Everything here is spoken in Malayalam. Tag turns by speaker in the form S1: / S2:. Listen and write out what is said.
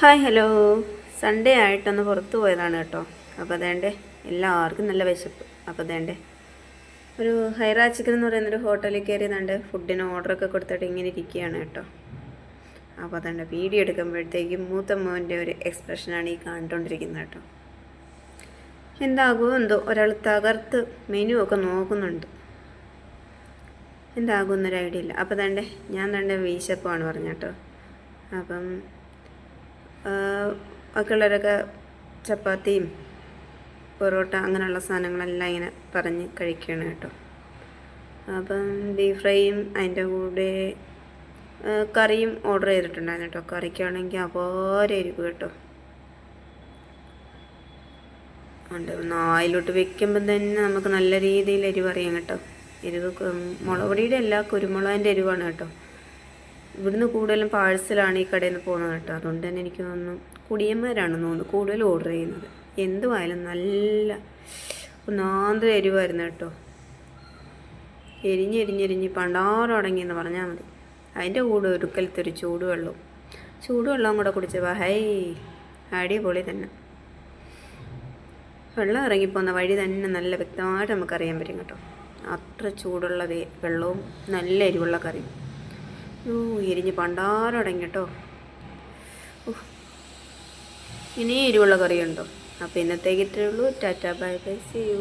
S1: Hi hello. സൺഡേ ആയിട്ടൊന്ന് പുറത്ത് പോയതാണ് കേട്ടോ. അപ്പോൾ അതേണ്ടേ എല്ലാവർക്കും നല്ല വിശപ്പ്. അപ്പോൾ അതേണ്ടേ ഒരു ഹൈറാ ചിക്കൻ എന്ന് പറയുന്നൊരു ഹോട്ടലിൽ കയറിയതാണ്ട് ഫുഡിന് ഓർഡറൊക്കെ കൊടുത്തിട്ട് ഇങ്ങനെ ഇരിക്കുകയാണ് കേട്ടോ. അപ്പോൾ അതേണ്ട വീഡിയോ എടുക്കുമ്പോഴത്തേക്കും മൂത്ത മോന്റെ ഒരു എക്സ്പ്രഷനാണ് ഈ കണ്ടുകൊണ്ടിരിക്കുന്നത് കേട്ടോ. എന്താകുമോ എന്തോ ഒരാൾ തകർത്ത് മെനു ഒക്കെ നോക്കുന്നുണ്ട്. എന്താകുമെന്നൊരു ഐഡിയ ഇല്ല. അപ്പോൾ തണ്ടേ ഞാൻ തന്നെ വീശപ്പമാണ് പറഞ്ഞു കേട്ടോ. അപ്പം ബാക്കിയുള്ളവരൊക്കെ ചപ്പാത്തിയും പൊറോട്ട അങ്ങനെയുള്ള സാധനങ്ങളെല്ലാം ഇങ്ങനെ പറഞ്ഞ് കഴിക്കുകയാണ് കേട്ടോ. അപ്പം ബീഫ് ഫ്രൈയും അതിന്റെ കൂടെ കറിയും ഓർഡർ ചെയ്തിട്ടുണ്ടായിരുന്നു കേട്ടോ. കറിക്കാണെങ്കിൽ അപാര എരിവ് കേട്ടോ. ഉണ്ട് നായിലോട്ട് വെക്കുമ്പം തന്നെ നമുക്ക് നല്ല രീതിയിൽ എരിവ് അറിയാം കേട്ടോ. എരിവ് ക- മുളക് പൊടിയുടെ അല്ല കുരുമുളകിന്റെ എരിവാണ് കേട്ടോ. ഇവിടുന്ന് കൂടുതലും പാഴ്സലാണ് ഈ കടയിൽ നിന്ന് പോകുന്നത് കേട്ടോ. അതുകൊണ്ട് തന്നെ എനിക്ക് തോന്നുന്നു കുടിയന്മാരാണെന്ന് തോന്നുന്നു കൂടുതൽ ഓർഡർ ചെയ്യുന്നത്. എന്തുമായാലും നല്ല ഒന്നാന്തര എരിവായിരുന്നു കേട്ടോ. എരിഞ്ഞെരിഞ്ഞെരിഞ്ഞ് പണ്ടാറടങ്ങിയെന്ന് പറഞ്ഞാൽ മതി. അതിന്റെ കൂടെ ഒരുക്കലത്തെ ഒരു ചൂടുവെള്ളവും ചൂടുവെള്ളവും കൂടെ കുടിച്ചപ്പോൾ ഹൈ അടിപൊളി തന്നെ. വെള്ളം ഇറങ്ങിപ്പോകുന്ന വഴി തന്നെ നല്ല വ്യക്തമായിട്ട് നമുക്കറിയാൻ പറ്റും കേട്ടോ. അത്ര ചൂടുള്ള വെള്ളവും നല്ല എരിവുള്ള കറിയും. എരിഞ്ഞ് പണ്ടാറടങ്ങി കേട്ടോ. ഇനി എരിവുള്ള കറിയുണ്ടോ? അപ്പോൾ ഇന്നത്തേക്ക് ഇത്രയേ ഉള്ളൂ. Tata bye bye see you.